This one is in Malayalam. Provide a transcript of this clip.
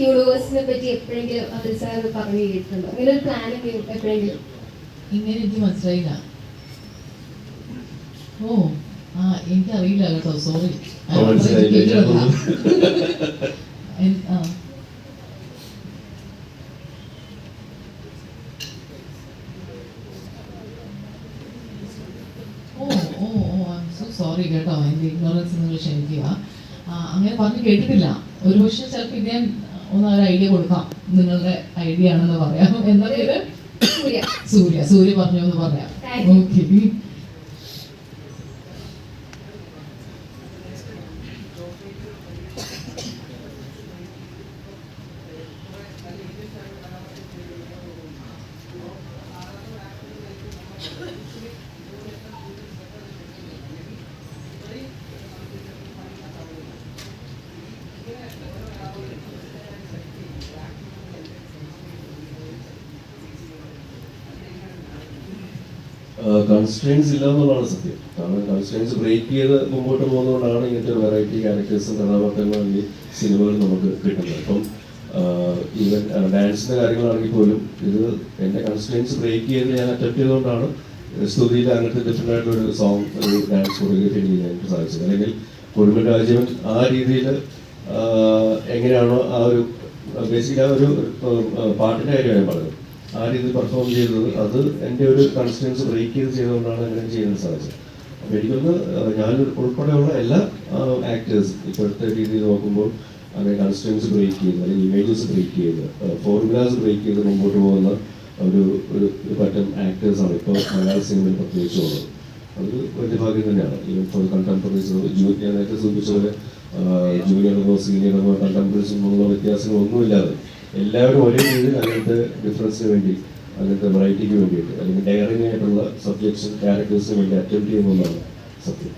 യൂണിവേഴ്സിനെ പറ്റി എപ്പോഴെങ്കിലും അതിൽ സാർ പറഞ്ഞു കേട്ടിട്ടുണ്ടോ? അങ്ങനെ ഒരു പ്ലാനിങ് എപ്പോഴെങ്കിലും? ഇങ്ങനെ എനിക്ക് മനസ്സിലായില്ല. ഓ ആ എനിക്കറിയില്ല കേട്ടോ സോറി ഓ, മനസ്സിലായില്ല. ആ. ഓ ഓ ഐ സോ സോറി കേട്ടോ എന്റെ ഇഗ്നോറൻസ് നിങ്ങൾ ക്ഷമിക്കുക. അങ്ങനെ പറഞ്ഞു കേട്ടിട്ടില്ല. ഒരു പക്ഷെ ചിലപ്പോൾ ഞാൻ ഒന്ന് ഒരു ഐഡിയ കൊടുക്കാം. നിങ്ങളുടെ ഐഡിയ ആണെന്ന് പറയാം. എന്താ പേര് സൂര്യ. സൂര്യ. പറഞ്ഞു എന്ന് പറയാം. ഓക്കെ കൺസ്ട്രെയിൻസ് ഇല്ല എന്നുള്ളതാണ് സത്യം. കാരണം കൺസ്ട്രെയിൻസ് ബ്രേക്ക് ചെയ്ത് മുമ്പോട്ട് പോകുന്നതുകൊണ്ടാണ് ഇങ്ങനത്തെ വെറൈറ്റി ക്യാരക്ടേഴ്സും കഥാപാത്രങ്ങളും ഈ സിനിമകൾ നമുക്ക് കിട്ടുന്നത്. അപ്പം ഈവൻ ഡാൻസിന്റെ കാര്യങ്ങളാണെങ്കിൽ പോലും ഇത് എന്റെ കൺസ്ട്രെയിൻസ് ബ്രേക്ക് ചെയ്ത് ഞാൻ അറ്റംപ്റ്റ് ചെയ്തുകൊണ്ടാണ്. സ്തുതിയിൽ അങ്ങനത്തെ ഡിഫറെന്റ് ആയിട്ടൊരു സോങ് ഒരു ഡാൻസ് കൊറിയോഗ്രഫി എനിക്ക് സാധിച്ചത്. അല്ലെങ്കിൽ കുടുംബ രാജ്യം ആ രീതിയിൽ എങ്ങനെയാണോ ആ ഒരു ബേസിക്കലി ആ ഒരു പാട്ടിന്റെ കാര്യമാണ് ഞാൻ പറഞ്ഞത്. ആ പെർഫോം ചെയ്തത് അത് എന്റെ ഒരു കൺസ്റ്റൻസ് ബ്രേക്ക് ചെയ്ത് ചെയ്തുകൊണ്ടാണ് അങ്ങനെ ചെയ്യാൻ സാധിച്ചത്. അപ്പോൾ എനിക്കൊന്ന് ഞാൻ ഉൾപ്പെടെയുള്ള എല്ലാ ആക്ടേഴ്സ് ഇപ്പോഴത്തെ രീതിയിൽ നോക്കുമ്പോൾ അങ്ങനെ കൺസ്റ്റൻസ് ബ്രേക്ക് ചെയ്ത് അല്ലെങ്കിൽ ഇമേജസ് ബ്രേക്ക് ചെയ്ത് ഫോർമുലാസ് ബ്രേക്ക് ചെയ്ത് മുമ്പോട്ട് പോകുന്ന ഒരു ഒരു പറ്റം ആക്ടേഴ്സാണ് ഇപ്പോൾ മലയാള സിനിമയിൽ പ്രത്യേകിച്ച് ഉള്ളത്. അതൊരു വലിയ ഭാഗ്യം തന്നെയാണ്. ഇപ്പോൾ കണ്ടംപററീസ് ഞാൻ നേരത്തെ സൂചിപ്പിച്ച പോലെ ജൂനിയർ സീനിയർ കണ്ടംപററീസ് എന്നുള്ള വ്യത്യാസങ്ങളൊന്നുമില്ലാതെ എല്ലാവരും ഒരേ രീതി അങ്ങനത്തെ ഡിഫറൻസിന് വേണ്ടി അങ്ങനത്തെ വെറൈറ്റിക്ക് വേണ്ടിയിട്ട് അല്ലെങ്കിൽ ഡയറിംഗ് ആയിട്ടുള്ള സബ്ജക്ട്സും ക്യാരക്ടേഴ്സിന് വേണ്ടി അറ്റംപ്റ്റ് ചെയ്യുന്നതാണ് സത്യം.